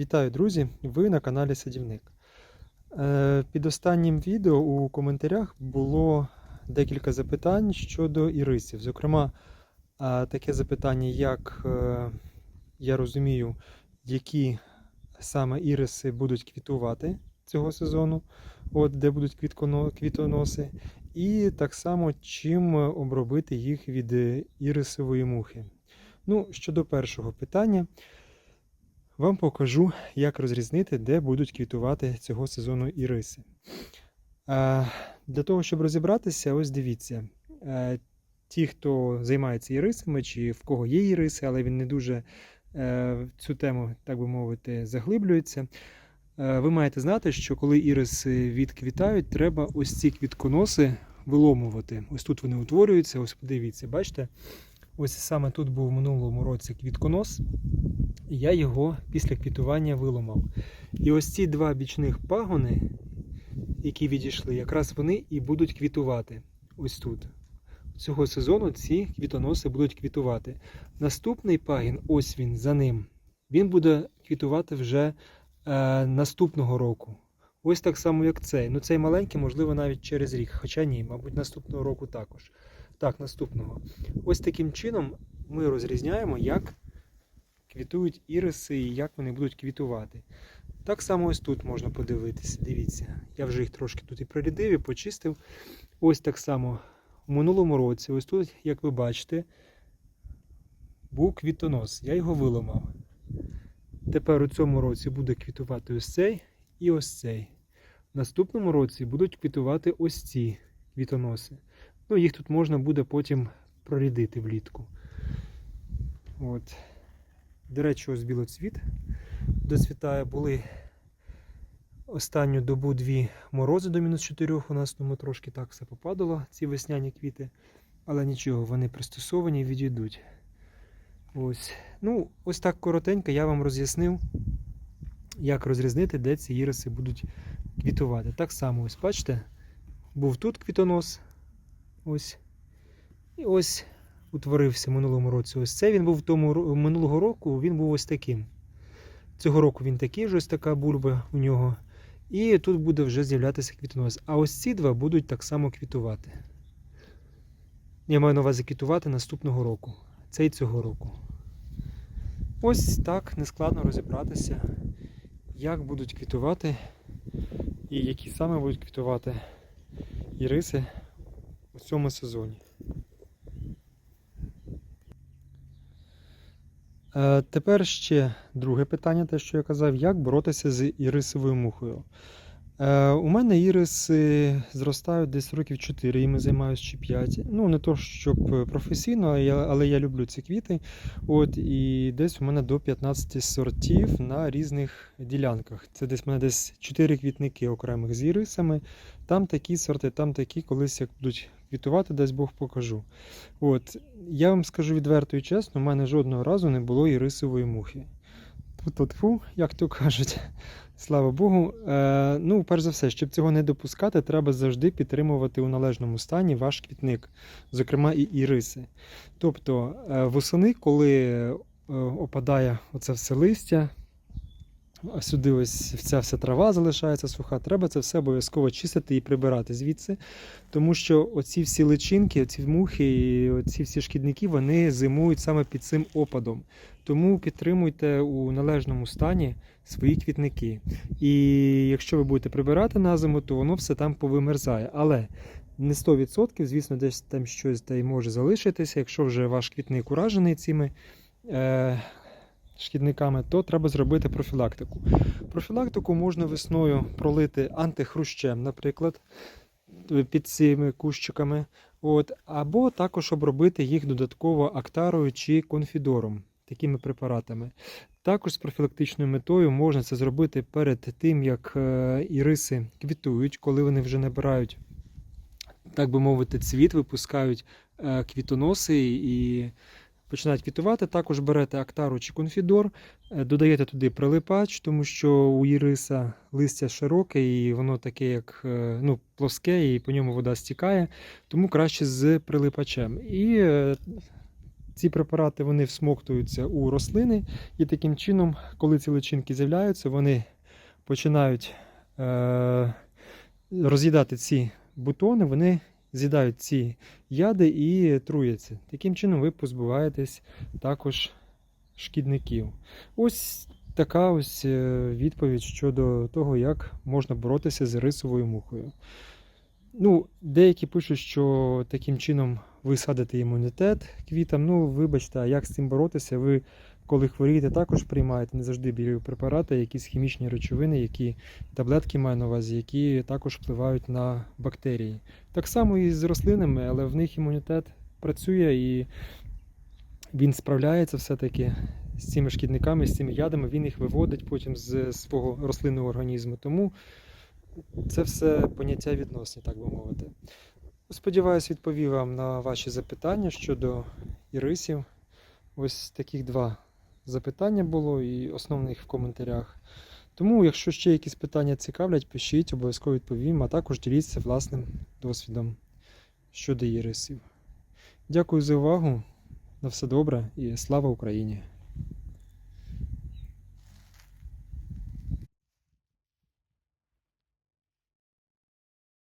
Вітаю, друзі! Ви на каналі Садівник. Е, Під останнім відео у коментарях було декілька запитань щодо ірисів. Зокрема, е, таке запитання, як е, я розумію, які саме іриси будуть квітувати цього сезону, от, де будуть квітоноси, і так само, чим обробити їх від ірисової мухи. Ну, щодо першого питання. Вам покажу, як розрізнити, де будуть квітувати цього сезону іриси. Для того, щоб розібратися, ось дивіться. Ті, хто займається ірисами, чи в кого є іриси, але він не дуже е, в цю тему, так би мовити, заглиблюється. е, Ви маєте знати, що коли іриси відквітають, треба ось ці квітконоси виломувати. Ось тут вони утворюються, ось подивіться, бачите? Ось саме тут був в минулому році квітконос, і я його після квітування виламав. І ось ці два бічних пагони, які відійшли, якраз вони і будуть квітувати. Ось тут. Цього сезону ці квітоноси будуть квітувати. Наступний пагін, ось він за ним, він буде квітувати вже е, наступного року. Ось так само, як цей. Ну цей маленький, можливо, навіть через рік. Хоча ні, мабуть, наступного року також. Так, наступного. Ось таким чином ми розрізняємо, як квітують іриси і як вони будуть квітувати. Так само ось тут можна подивитися. Дивіться, я вже їх трошки тут і прорядив, і почистив. Ось так само у минулому році, ось тут, як ви бачите, був квітонос. Я його виламав. Тепер у цьому році буде квітувати ось цей і ось цей. В наступному році будуть квітувати ось ці квітоноси. Ну, їх тут можна буде потім прорядити влітку. От. До речі, ось білоцвіт доцвітає. Були останню добу дві морози до мінус 4 у нас, тому трошки так все попадало, ці весняні квіти. Але нічого, вони пристосовані і відійдуть. Ось. Ну, ось так коротенько я вам роз'яснив, як розрізнити, де ці іриси будуть квітувати. Так само, ось бачите, був тут квітонос. Ось. І ось утворився в минулому році. Ось це він був в тому минулого року, він був ось таким. Цього року він такий ж ось така бульба у нього. І тут буде вже з'являтися квітонос. А ось ці два будуть так само квітувати. Я маю на увазі квітувати наступного року. Це і цього року. Ось так нескладно розібратися, як будуть квітувати і які саме будуть квітувати іриси у цьому сезоні. Е, Тепер ще друге питання, те, що я казав, як боротися з ірисовою мухою. Е, У мене іриси зростають десь років 4, іми займаюся чи 5. Ну, не то, щоб е, професійно, але я люблю ці квіти. От, і десь у мене до 15 сортів на різних ділянках. Це десь у мене десь 4 квітники окремих з ірисами. Там такі сорти, там такі, колись як будуть квітувати, дасть Бог покажу. От, я вам скажу відверто і чесно, у мене жодного разу не було ірисової мухи. Тут фу, як то кажуть. Слава Богу. Е, ну, перш за все, щоб цього не допускати, треба завжди підтримувати у належному стані ваш квітник, зокрема і іриси. Тобто е, восени, коли е, опадає оце все листя, а сюди ось ця вся трава залишається суха, треба це все обов'язково чистити і прибирати звідси. Тому що оці всі личинки, оці мухи і оці всі шкідники, вони зимують саме під цим опадом. Тому підтримуйте у належному стані свої квітники. І якщо ви будете прибирати на зиму, то воно все там повимерзає. Але не 100%, звісно, десь там щось та й може залишитися. Якщо вже ваш квітник уражений цими е, шкідниками, то треба зробити профілактику. Профілактику можна весною пролити антихрущем, наприклад, під цими кущиками. От, або також обробити їх додатково актарою чи конфідором, такими препаратами. Також з профілактичною метою можна це зробити перед тим, як е, іриси квітують, коли вони вже набирають, так би мовити, цвіт, випускають е, квітоноси і починають квітувати. Також берете актару чи конфідор, е, додаєте туди прилипач, тому що у іриса листя широке і воно таке, як е, ну, плоске, і по ньому вода стікає, тому краще з прилипачем. І е, ці препарати вони всмоктуються у рослини, і таким чином, коли ці личинки з'являються, вони починають е, роз'їдати ці бутони, вони з'їдають ці яди і труяться. Таким чином ви позбуваєтесь також шкідників. Ось така ось е, відповідь щодо того, як можна боротися з рисовою мухою. Ну, деякі пишуть, що таким чином ви садите імунітет квітам. Ну, вибачте, а як з цим боротися? Ви, коли хворієте, також приймаєте не завжди біопрепарати, якісь хімічні речовини, які таблетки маю на увазі, які також впливають на бактерії. Так само і з рослинами, але в них імунітет працює і він справляється все-таки з цими шкідниками, з цими ядами, він їх виводить потім з свого рослинного організму. Тому це все поняття відносні, так би мовити. Сподіваюсь, відповів вам на ваші запитання щодо ірисів. Ось таких два запитання було і основних в коментарях. Тому, якщо ще якісь питання цікавлять, пишіть, обов'язково відповім, а також діліться власним досвідом щодо єресів. Дякую за увагу. На все добре і слава Україні!